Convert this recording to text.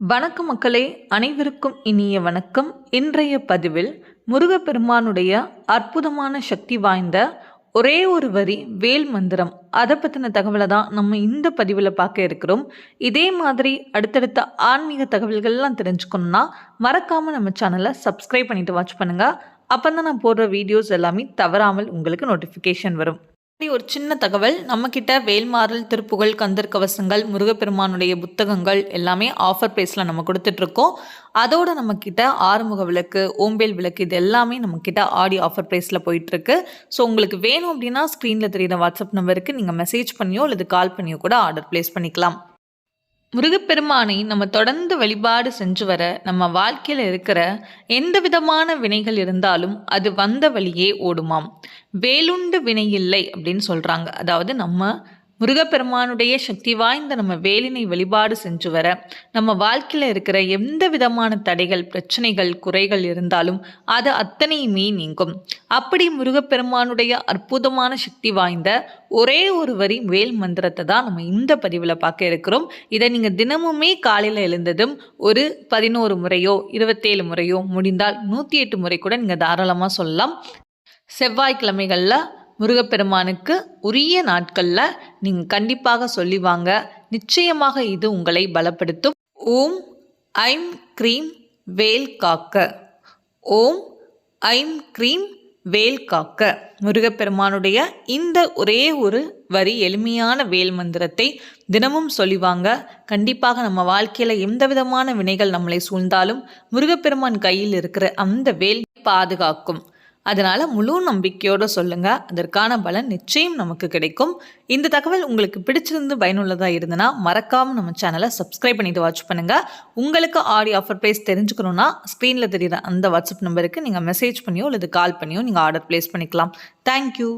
வணக்கம் மக்களே அனைவருக்கும் இனிய வணக்கம். இன்றைய பதிவில் முருகப்பெருமானுடைய அற்புதமான சக்தி வாய்ந்த ஒரே ஒரு வரி வேல் மந்திரம். அதை பற்றின தகவலை தான் நம்ம இந்த பதிவில் பார்க்க இருக்கிறோம். இதே மாதிரி அடுத்தடுத்த ஆன்மீக தகவல்கள்லாம் தெரிஞ்சுக்கணுன்னா மறக்காமல் நம்ம சேனலை சப்ஸ்கிரைப் பண்ணிவிட்டு வாட்ச் பண்ணுங்கள் அப்போ தான் நான் போடுற வீடியோஸ் எல்லாமே தவறாமல் உங்களுக்கு நோட்டிஃபிகேஷன் வரும். இப்படி ஒரு சின்ன தகவல் நம்மக்கிட்ட வேல்மாறல் திருப்புகழ் கந்தர் கவசங்கள் முருகப்பெருமானுடைய புத்தகங்கள் எல்லாமே ஆஃபர் ப்ரைஸில் நம்ம கொடுத்துட்ருக்கோம். அதோட நம்மக்கிட்ட ஆறுமுக விளக்கு ஓம்பேல் விளக்கு இது எல்லாமே நம்மக்கிட்ட ஆடி ஆஃபர் ப்ரைஸில் போயிட்டுருக்கு ஸோ உங்களுக்கு வேணும் அப்படின்னா ஸ்க்ரீனில் தெரியுற வாட்ஸ்அப் நம்பருக்கு நீங்கள் மெசேஜ் பண்ணியோ அல்லது கால் பண்ணியோ கூட ஆர்டர் ப்ளேஸ் பண்ணிக்கலாம். முருகப்பெருமானை நம்ம தொடர்ந்து வழிபாடு செஞ்சு வர நம்ம வாழ்க்கையில் இருக்கிற எந்த விதமான வினைகள் இருந்தாலும் அது வந்த வழியே ஓடுமாம். வேலுண்டு வினை இல்லை அப்படின்னு சொல்கிறாங்க அதாவது நம்ம முருகப்பெருமானுடைய சக்தி வாய்ந்த நம்ம வேலினை வழிபாடு செஞ்சு வர நம்ம வாழ்க்கையில் இருக்கிற எந்த விதமான தடைகள் பிரச்சனைகள் குறைகள் இருந்தாலும் அது அத்தனையுமே நீங்கும். அப்படி முருகப்பெருமானுடைய அற்புதமான சக்தி வாய்ந்த ஒரே ஒரு வரி வேல் மந்திரத்தை தான் நம்ம இந்த பதிவில் பார்க்க இருக்கிறோம். இதை நீங்கள் தினமுமே காலையில் எழுந்ததும் ஒரு பதினோரு முறையோ இருபத்தேழு முறையோ முடிந்தால் நூற்றி எட்டு முறை கூட நீங்கள் தாராளமாக சொல்லலாம். செவ்வாய்க்கிழமைகளில் முருகப்பெருமானுக்கு உரிய நாட்களில் நீங்கள் கண்டிப்பாக சொல்லி வாங்க. நிச்சயமாக இது உங்களை பலப்படுத்தும். ஓம் ஐம் க்ரீம் வேல் காக்க. ஓம் ஐம் க்ரீம் வேல் காக்க. முருகப்பெருமானுடைய இந்த ஒரே ஒரு வரி எளிமையான வேல் மந்திரத்தை தினமும் சொல்லிவாங்க கண்டிப்பாக நம்ம வாழ்க்கையில் எந்த விதமான வினைகள் நம்மளை சூழ்ந்தாலும் முருகப்பெருமான் கையில் இருக்கிற அந்த வேல் பாதுகாக்கும். அதனால் முழு நம்பிக்கையோடு சொல்லுங்கள் அதற்கான பலன் நிச்சயம் நமக்கு கிடைக்கும். இந்த தகவல் உங்களுக்கு பிடிச்சிருந்து பயனுள்ளதாக இருந்ததுன்னா மறக்காமல் நம்ம சேனலை சப்ஸ்கிரைப் பண்ணிவிட்டு வாட்ச் பண்ணுங்கள் உங்களுக்கு ஆடி ஆஃபர் ப்ரைஸ் தெரிஞ்சுக்கணுன்னா ஸ்க்ரீனில் தெரியுற அந்த வாட்ஸ்அப் நம்பருக்கு நீங்கள் மெசேஜ் பண்ணியோ அல்லது கால் பண்ணியோ நீங்கள் ஆர்டர் ப்ளேஸ் பண்ணிக்கலாம். தேங்க்யூ